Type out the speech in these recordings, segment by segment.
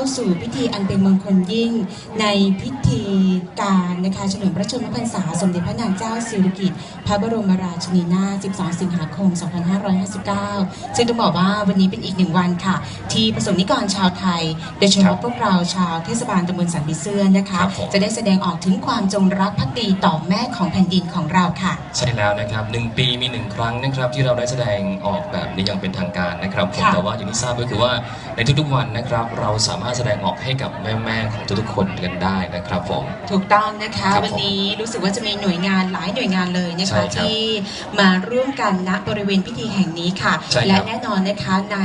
าสู่พิธีอันเป็นมงคลยิ่งในพิธีการนะคะเฉลิมพระชนมพรรษาสมเด็จพระนางเจ้าสิริกิติ์พระบรมราชินีนาถ 12 สิงหาคม 2559 ซึ่งต้องบอกว่าวันนี้เป็นอีกหนึ่งวันค่ะ ที่ประสงค์นิกรชาวไทย โดยเฉครัพาะบพวกเราชาวเทศบาลตำบลสันติเซื่อนนะคะครับผมจะได้แสดงออกถึงความจงรักภักดีต่อแม่ของแผ่นดินของเราค่ะ ใช่แล้วนะครับหนึ่งปีมีหนึ่งครั้งนะครับที่เราได้แสดงออกแบบนี้อย่างเป็นทางการนะครับผมค่ะแต่ว่าอย่างที่ทราบก็คือว่าในทุกๆวันนะครับเราสามารถแสดงออกให้กับแม่ๆของทุกๆคนกันได้นะครับผม ถูกต้องนะคะ ครับวันนี้รู้สึกว่าจะมีหน่วยงานหลายหน่วยงานเลยนะใช่คะครับที่มาร่วมกันณบริเวณพิธีแห่งนี้ค่ะ ใช่ครับและแน่นอนนะคะใน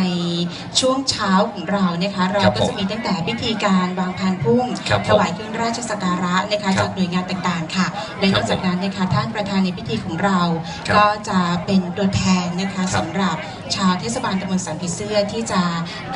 ช่วงเช้าของเรานะคะ เราครับก็ผมจะมีตั้งแต่พิธีการวางพานพุ่มครับผมถวายเครื่องราชสักการะนะคะครับจากหน่วยงานต่างๆค่ะ และคนรัอบกจากนั้นนะคะท่านประธานในพิธีของเรา ครับก็จะเป็นตัวแทนนะคะครับ สำหรับชาวเทศบาลตำบลสันติเซื่อที่จะ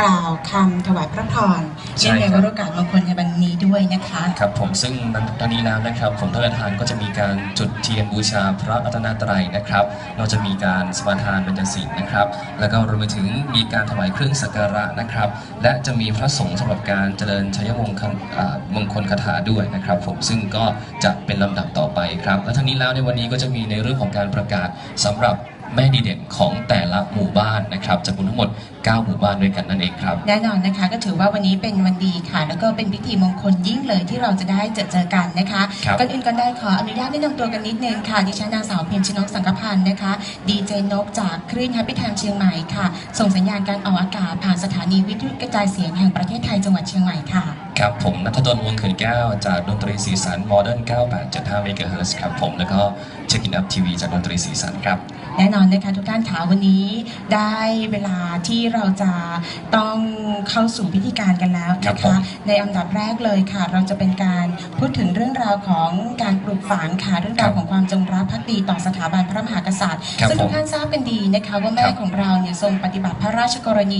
กล่าวคำถวายพระพรใช่เนื่องในครับวาระโอกาสมงคลในวันนี้ด้วยนะคะ ครับผมซึ่งตอนนี้แล้วนะครับผมท่านประธานก็จะมีการจุดเทียนบูชาพระรัตนตรัยนะครับ เราจะมีการสมาทานบรรจศีลนะครับ แล้วก็รวมไปถึงมีการถวายเครื่องสักการะนะครับ และจะมีพระสงฆ์สำหรับการเจริญชัยมงคลอ่ามงคลคาถาด้วยนะครับ ผมซึ่งก็จะเป็นลำดับต่อไปครับ และทั้งนี้แล้วในวันนี้ก็จะมีในเรื่องของการประกาศสำหรับ แม่ดีเด่นของแต่ละหมู่บ้านนะครับจำนวนทั้งหมด9 หมู่บ้านด้วยกันนั่นเองครับ แน่นอนนะคะก็ถือว่าวันนี้เป็นวันดีค่ะ แล้วก็เป็นพิธีมงคลยิ่งเลยที่เราจะได้เจอเจอกันนะคะครับ ก่อนอื่นก็ได้ขออนุญาตแนะนำตัวกันนิดนึงค่ะดิฉันนางสาวเพ็ญชนกสังกพันธ์นะคะดีเจนกจากคลื่น Happy Time เชียงใหม่ค่ะ ส่งสัญญาณการออกอากาศผ่านสถานีวิทยุกระจายเสียงแห่งประเทศไทยจังหวัดเชียงใหม่ค่ะ ครับผมนัทดลวงศ์เขื่อนแก้วจากดนตรีสีสันโมเดิร์น98.5เมกะเฮิรตซ์ครับผมแล้วก็เช็คอินอัพทีวีจากดนตรีสีสันครับ แน่นอนนะคะทุกท่านขาวันนี้ได้เวลาที่เราจะต้องเข้าสู่พิธีการกันแล้วครับนะผมคะในอันดับแรกเลยค่ะ เราจะเป็นการพูดถึงเรื่องราวของการปลูกฝังค่ะเรื่องราวของความจงรักภักดีต่อสถาบันพระมหากษัตริย์ครับซึ่งทุกผม ท่านทราบกันดีนะคะว่าแม่ครับของเราเนี่ยทรงปฏิบัติพระราชกรณี